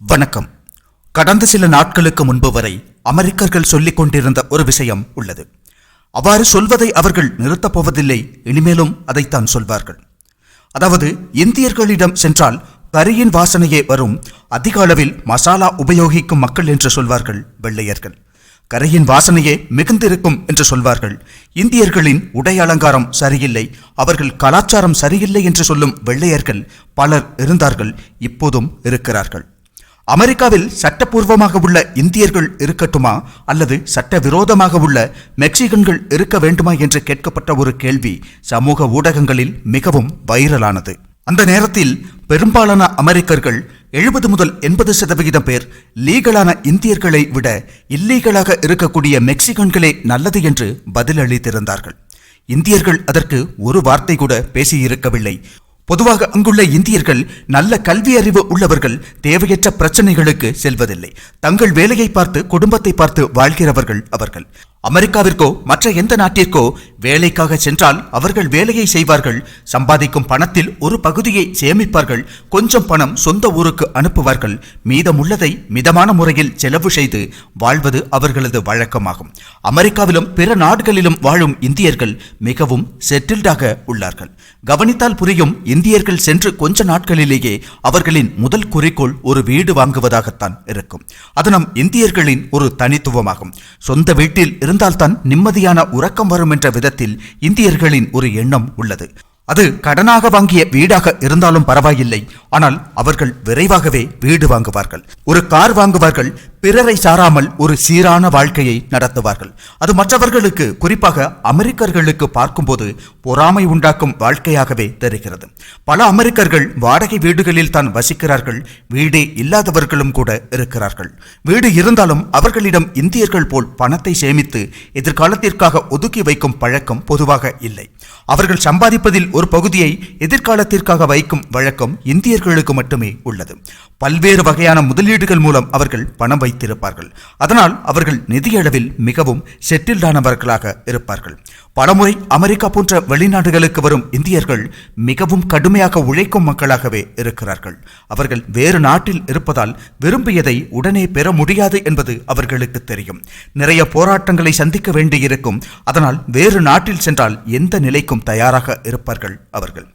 வணக்கம். கடந்த சில நாட்களுக்கு முன்பு வரை அமெரிக்கர்கள் சொல்லிக் கொண்டிருந்த ஒரு விஷயம் உள்ளது. அவ்வாறு சொல்வதை அவர்கள் நிறுத்தப் போவதில்லை இனிமேலும் அதைத்தான் சொல்வார்கள். அதாவது இந்தியர்களிடம் சென்றால் கரியின் வாசனையே வரும் அதிக அளவில் மசாலா உபயோகிக்கும் மக்கள் என்று சொல்வார்கள் வெள்ளையர்கள். கரையின் வாசனையே மிகுந்திருக்கும் என்று சொல்வார்கள். இந்தியர்களின் உடை அலங்காரம் சரியில்லை அவர்கள் கலாச்சாரம் சரியில்லை என்று சொல்லும் வெள்ளையர்கள் பலர் இருந்தார்கள் இப்போதும் இருக்கிறார்கள். அமெரிக்காவில் சட்டப்பூர்வமாக உள்ள இந்தியர்கள் இருக்கட்டுமா? அல்லது சட்டவிரோதமாக உள்ள மெக்சிகன்கள் இருக்க வேண்டுமா என்று கேட்கப்பட்ட ஒரு கேள்வி சமூக ஊடகங்களில் மிகவும் வைரலானது. அந்த நேரத்தில் பெரும்பாலான அமெரிக்கர்கள் எழுபது முதல் எண்பது சதவிகிதம் பேர் லீகலான இந்தியர்களை விட இல்லீகலாக இருக்கக்கூடிய மெக்சிகன்களே நல்லது என்று பதிலளித்திருந்தார்கள். இந்தியர்கள் அதற்கு ஒரு வார்த்தை கூட பேசியிருக்கவில்லை. பொதுவாக அங்குள்ள இந்தியர்கள் நல்ல கல்வி அறிவு உள்ளவர்கள் தேவையற்ற பிரச்சனைகளுக்கு செல்வதில்லை. தங்கள் வேலையை பார்த்து குடும்பத்தை பார்த்து வாழ்கிறவர்கள் அவர்கள். அமெரிக்காவிற்கோ மற்ற எந்த நாட்டிற்கோ வேலைக்காக சென்றால் அவர்கள் வேலையை செய்வார்கள் சம்பாதிக்கும் பணத்தில் ஒரு பகுதியை சேமிப்பார்கள் கொஞ்சம் பணம் சொந்த ஊருக்கு அனுப்புவார்கள் மீதமுள்ளதை மிதமான முறையில் செலவு செய்து வாழ்வது அவர்களது வழக்கமாகும். அமெரிக்காவிலும் பிற நாடுகளிலும் வாழும் இந்தியர்கள் மிகவும் செட்டில்டாக உள்ளார்கள். கவனித்தால் புரியும் இந்தியர்கள் சென்று கொஞ்ச நாட்களிலேயே அவர்களின் முதல் குறிக்கோள் ஒரு வீடு வாங்குவதாகத்தான் இருக்கும். அது நம் இந்தியர்களின் ஒரு தனித்துவமாகும். சொந்த வீட்டில் இருந்தால்தான் நிம்மதியான உறக்கம் வரும் என்ற விதத்தில் இந்தியர்களின் ஒரு எண்ணம் உள்ளது. அது கடனாக வாங்கிய வீடாக இருந்தாலும் பரவாயில்லை. ஆனால் அவர்கள் விரைவாகவே வீடு வாங்குவார்கள். ஒரு கார் வாங்குவார்கள். பிறரை சாராமல் ஒரு சீரான வாழ்க்கையை நடத்துவார்கள். அது மற்றவர்களுக்கு குறிப்பாக அமெரிக்கர்களுக்கு பார்க்கும்போது பொறாமை உண்டாக்கும் வாழ்க்கையாகவே தெரிகிறது. பல அமெரிக்கர்கள் வாடகை வீடுகளில் தான் வசிக்கிறார்கள் வீடே இல்லாதவர்களும் கூட இருக்கிறார்கள். வீடு இருந்தாலும் அவர்களிடம் இந்தியர்கள் போல் பணத்தை சேமித்து எதிர்காலத்திற்காக ஒதுக்கி வைக்கும் பழக்கம் பொதுவாக இல்லை. அவர்கள் சம்பாதிப்பதில் ஒரு பகுதியை எதிர்காலத்திற்காக வைக்கும் வழக்கம் இந்தியர்களுக்கு மட்டுமே உள்ளது. பல்வேறு வகையான முதலீடுகள் மூலம் அவர்கள் பணம் வைத்திருப்பார்கள். அதனால் அவர்கள் நிதியளவில் மிகவும் செட்டில்டானவர்களாக இருப்பார்கள். பலமுறை அமெரிக்கா போன்ற வெளிநாடுகளுக்கு வரும் இந்தியர்கள் மிகவும் கடுமையாக உழைக்கும் மக்களாகவே இருக்கிறார்கள். அவர்கள் வேறு நாட்டில் இருப்பதால் விரும்பியதை உடனே பெற முடியாது என்பது அவர்களுக்கு தெரியும். நிறைய போராட்டங்களை சந்திக்க வேண்டியிருக்கும். அதனால் வேறு நாட்டில் சென்றால் எந்த நிலைக்கும் தயாராக இருப்பார்கள் அவர்கள்.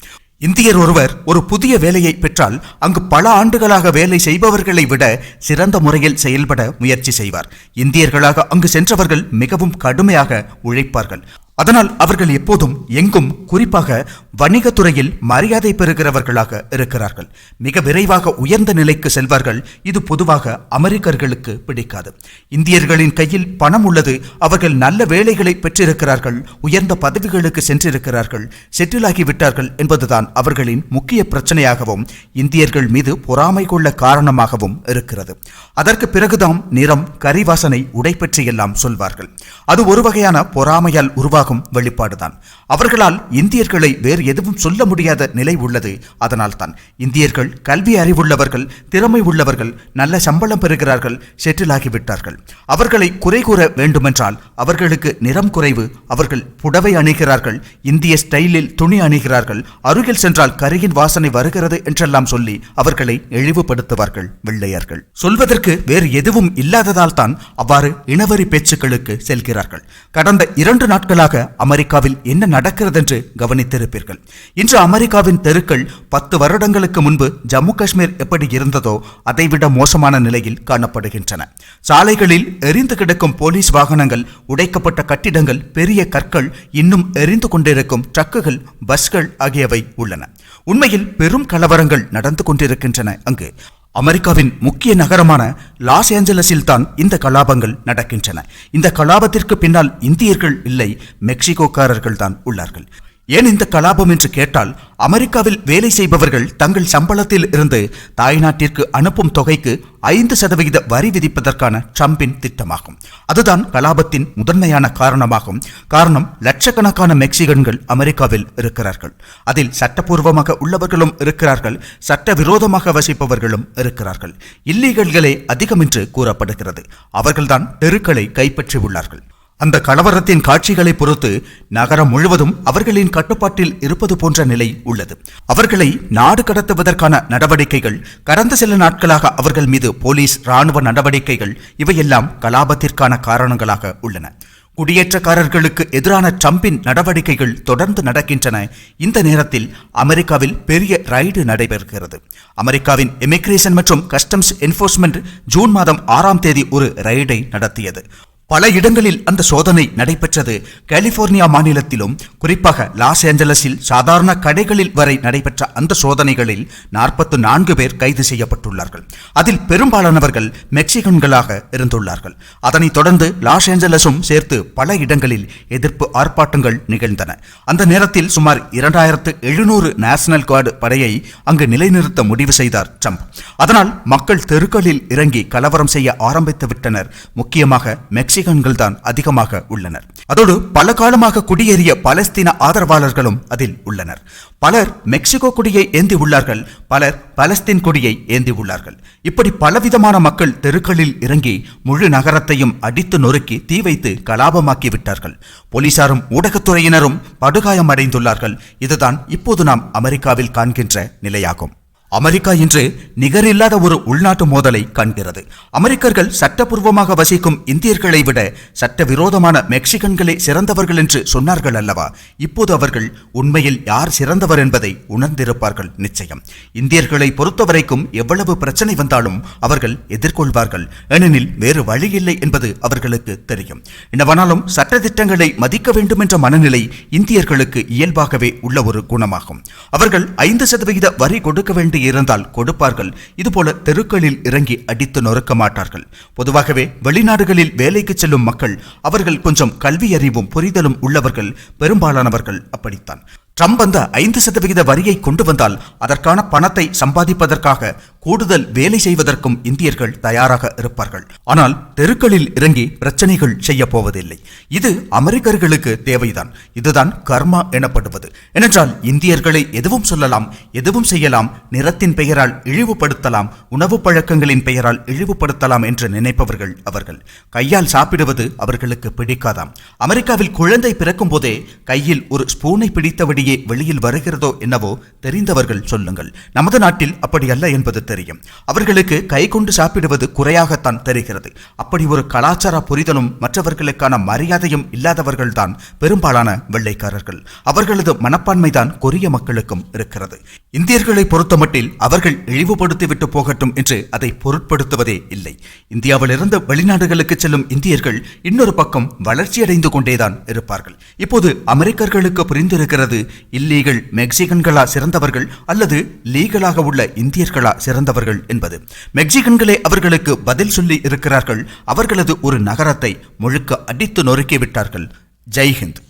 இந்தியர் ஒருவர் ஒரு புதிய வேலையை பெற்றால் அங்கு பல ஆண்டுகளாக வேலை செய்பவர்களை விட சிறந்த முறையில் செயல்பட முயற்சி செய்வார். இந்தியர்களாக அங்கு சென்றவர்கள் மிகவும் கடுமையாக உழைப்பார்கள். அதனால் அவர்கள் எப்போதும் எங்கும் குறிப்பாக வணிகத்துறையில் மரியாதை பெறுகிறவர்களாக இருக்கிறார்கள். மிக விரைவாக உயர்ந்த நிலைக்கு செல்வார்கள். இது பொதுவாக அமெரிக்கர்களுக்கு பிடிக்காது. இந்தியர்களின் கையில் பணம் உள்ளது. அவர்கள் நல்ல வேலைகளை பெற்றிருக்கிறார்கள். உயர்ந்த பதவிகளுக்கு சென்றிருக்கிறார்கள். செட்டிலாகி விட்டார்கள் என்பதுதான் அவர்களின் முக்கிய பிரச்சனையாகவும் இந்தியர்கள் மீது பொறாமை கொள்ள காரணமாகவும் இருக்கிறது. அதற்கு பிறகுதான் நிறம் கரிவாசனை உடை பற்றி எல்லாம் சொல்வார்கள். அது ஒரு வகையான பொறாமையால் உருவாக உண்டாகும் வெளிப்பாடுதான். அவர்களால் இந்தியர்களை வேறு எதுவும் சொல்ல முடியாத நிலை உள்ளது. அதனால்தான் இந்தியர்கள் கல்வி அறிவுள்ளவர்கள் திறமை உள்ளவர்கள் நல்ல சம்பளம் பெறுகிறார்கள் செட்டில் ஆகிவிட்டார்கள் அவர்களை குறை கூற வேண்டுமென்றால் அவர்களுக்கு நிறம் குறைவு அவர்கள் புடவை அணிகிறார்கள் இந்திய ஸ்டைலில் துணி அணிகிறார்கள் அருகில் சென்றால் கரியின் வாசனை வருகிறது என்றெல்லாம் சொல்லி அவர்களை இழிவுபடுத்துவார்கள் வெள்ளையர்கள். சொல்வதற்கு வேறு எதுவும் இல்லாததால் தான் அவ்வாறு இனவரி பேச்சுக்களுக்கு செல்கிறார்கள். கடந்த இரண்டு நாட்களாக அமெரிக்காவில் என்ன நடக்கிறது என்று கவனித்திருப்பீர்கள். இன்று அமெரிக்காவின் தெருக்கள் பத்து வருடங்களுக்கு முன்பு ஜம்மு காஷ்மீர் எப்படி இருந்ததோ அதைவிட மோசமான நிலையில் காணப்படுகின்றன. சாலைகளில் எரிந்து கிடக்கும் போலீஸ் வாகனங்கள் உடைக்கப்பட்ட கட்டிடங்கள் பெரிய கற்கள் இன்னும் எரிந்து கொண்டிருக்கும் ட்ரக்குகள் பஸ்கள் ஆகியவை உள்ளன. உண்மையில் பெரும் கலவரங்கள் நடந்து கொண்டிருக்கின்றன அங்கு. அமெரிக்காவின் முக்கிய நகரமான லாஸ் ஏஞ்சலஸில் தான் இந்த கலாபங்கள் நடக்கின்றன. இந்த கலாபத்திற்கு பின்னால் இந்தியர்கள் இல்லை மெக்சிகோக்காரர்கள் தான் உள்ளார்கள். ஏன் இந்த கலாபம் என்று கேட்டால் அமெரிக்காவில் வேலை செய்பவர்கள் தங்கள் சம்பளத்தில் இருந்து தாய்நாட்டிற்கு அனுப்பும் தொகைக்கு ஐந்து சதவிகித வரி விதிப்பதற்கான ட்ரம்பின் திட்டமாகும். அதுதான் கலாபத்தின் முதன்மையான காரணமாகும். காரணம் லட்சக்கணக்கான மெக்சிகன்கள் அமெரிக்காவில் இருக்கிறார்கள். அதில் சட்டப்பூர்வமாக உள்ளவர்களும் இருக்கிறார்கள். சட்டவிரோதமாக வசிப்பவர்களும் இருக்கிறார்கள். இல்லீகல்களே அதிகம் என்று கூறப்படுகிறது. அவர்கள்தான் தெருக்களை கைப்பற்றி உள்ளார்கள் அந்த கலவரத்தின் காட்சிகளை பொறுத்து நகரம் முழுவதும் அவர்களின் கட்டுப்பாட்டில் இருப்பது போன்ற நிலை உள்ளது. அவர்களை நாடு கடத்துவதற்கான நடவடிக்கைகள் கடந்த சில நாட்களாக அவர்கள் மீது போலீஸ் ராணுவ நடவடிக்கைகள் இவையெல்லாம் கலாபத்திற்கான காரணங்களாக உள்ளன. குடியேற்றக்காரர்களுக்கு எதிரான ட்ரம்பின் நடவடிக்கைகள் தொடர்ந்து நடக்கின்றன. இந்த நேரத்தில் அமெரிக்காவில் பெரிய ரைடு நடைபெறுகிறது. அமெரிக்காவின் எமிக்ரேஷன் மற்றும் கஸ்டம்ஸ் என்போர்ஸ்மெண்ட் ஜூன் மாதம் ஆறாம் தேதி ஒரு ரைடை நடத்தியது. பல இடங்களில் அந்த சோதனை நடைபெற்றது. கலிபோர்னியா மாநிலத்திலும் குறிப்பாக லாஸ் ஏஞ்சலஸில் சாதாரண கடைகளில் வரை நடைபெற்ற அந்த சோதனைகளில் நாற்பத்து நான்கு பேர் கைது செய்யப்பட்டுள்ளார்கள். அதில் பெரும்பாலானவர்கள் மெக்சிகன்களாக இருந்துள்ளார்கள். அதனைத் தொடர்ந்து லாஸ் ஏஞ்சலஸும் சேர்த்து பல இடங்களில் எதிர்ப்பு ஆர்ப்பாட்டங்கள் நிகழ்ந்தன. அந்த நேரத்தில் சுமார் இரண்டாயிரத்து எழுநூறு நேஷனல் கார்டு படையை அங்கு நிலைநிறுத்த முடிவு செய்தார் ட்ரம்ப். அதனால் மக்கள் தெருக்களில் இறங்கி கலவரம் செய்ய ஆரம்பித்து விட்டனர் முக்கியமாக மெக்சிகன்கள் தான் அதிகமாக உள்ளனர். அதோடு பல காலமாக குடியேறிய பலஸ்தீன ஆதரவாளர்களும் அதில் உள்ளனர். பலர் மெக்சிகோ கொடியை ஏந்தி உள்ளார்கள் பலர் பலஸ்தீன் கொடியை ஏந்தி உள்ளார்கள். இப்படி பலவிதமான மக்கள் தெருக்களில் இறங்கி முழு நகரத்தையும் அடித்து நொறுக்கி தீ வைத்து கலாபமாக்கி விட்டார்கள். போலீசாரும் ஊடகத்துறையினரும் படுகாயம் அடைந்துள்ளார்கள் இதுதான் இப்போது நாம் அமெரிக்காவில் காண்கின்ற நிலையாகும். அமெரிக்கா இன்று நிகரில்லாத ஒரு உள்நாட்டு மோதலை காண்கிறது. அமெரிக்கர்கள் சட்டப்பூர்வமாக வசிக்கும் இந்தியர்களை விட சட்டவிரோதமான மெக்சிகன்களே சிறந்தவர்கள் என்று சொன்னார்கள் அல்லவா? இப்போது அவர்கள் உண்மையில் யார் சிறந்தவர் என்பதை உணர்ந்திருப்பார்கள் நிச்சயம். இந்தியர்களை பொறுத்தவரைக்கும் எவ்வளவு பிரச்சனை வந்தாலும் அவர்கள் எதிர்கொள்வார்கள். ஏனெனில் வேறு வழியில்லை என்பது அவர்களுக்கு தெரியும். என்னவானாலும் சட்டத்திட்டங்களை மதிக்க வேண்டும் என்ற மனநிலை இந்தியர்களுக்கு இயல்பாகவே உள்ள ஒரு குணமாகும். அவர்கள் ஐந்து சதவிகித வரி கொடுக்க வேண்டி இருந்தால் கொடுப்பார்கள். இதுபோல தெருக்களில் இறங்கி அடித்து நொறுக்க மாட்டார்கள். பொதுவாகவே வெளிநாடுகளில் வேலைக்கு செல்லும் மக்கள் அவர்கள் கொஞ்சம் கல்வி அறிவும் புரிதலும் உள்ளவர்கள் பெரும்பாலானவர்கள் அப்படித்தான். ட்ரம்ப் அந்த ஐந்து சதவிகித வரியை கொண்டு வந்தால் அதற்கான பணத்தை சம்பாதிப்பதற்காக கூடுதல் வேலை செய்வதற்கும் இந்தியர்கள் தயாராக இருப்பார்கள். ஆனால் தெருக்களில் இறங்கி பிரச்சனைகள் செய்ய போவதில்லை. இது அமெரிக்கர்களுக்கு தேவைதான். இதுதான் கர்மா எனப்படுவது. ஏனென்றால் இந்தியர்களை எதுவும் சொல்லலாம் எதுவும் செய்யலாம் நிறத்தின் பெயரால் இழிவுபடுத்தலாம் உணவு பழக்கங்களின் பெயரால் இழிவுபடுத்தலாம் என்று நினைப்பவர்கள் அவர்கள். கையால் சாப்பிடுவது அவர்களுக்கு பிடிக்காதாம். அமெரிக்காவில் குழந்தை பிறக்கும் போதே கையில் ஒரு ஸ்பூனை பிடித்தபடியே வெளியில் வருகிறதோ என்னவோ தெரிந்தவர்கள் சொல்லுங்கள். நமது நாட்டில் அப்படி அல்ல என்பது தெரியும். அவர்களுக்கு கை கொண்டு சாப்பிடுவது குறையாகத்தான் தெரிகிறது. அப்படி ஒரு கலாச்சார புரிதலும் மற்றவர்களுக்கான மரியாதையும் இல்லாதவர்கள்தான் பெரும்பாலான வெள்ளைக்காரர்கள். அவர்களது மனப்பான்மைதான் கொரிய மக்களுக்கும் இருக்கிறது. இந்தியர்களை பொறுத்தமட்டில் அவர்கள் இழிவுபடுத்திவிட்டு போகட்டும் என்று அதை பொருட்படுத்துவதே இல்லை. இந்தியாவிலிருந்து வெளிநாடுகளுக்கு செல்லும் இந்தியர்கள் இன்னொரு பக்கம் வளர்ச்சியடைந்து கொண்டேதான் இருப்பார்கள். இப்போது அமெரிக்கர்களுக்கு புரிந்திருக்கிறது இல்லீகல் மெக்சிகன்களா சிறந்தவர்கள் அல்லது லீகலாக உள்ள இந்தியர்களா சிறந்த சிறந்தவர்கள் என்பது. மெக்சிகன்களே அவர்களுக்கு பதில் சொல்லி இருக்கிறார்கள். அவர்களது ஒரு நகரத்தை முழுக்க அடித்து நொறுக்கிவிட்டார்கள் ஜெய்ஹிந்த்.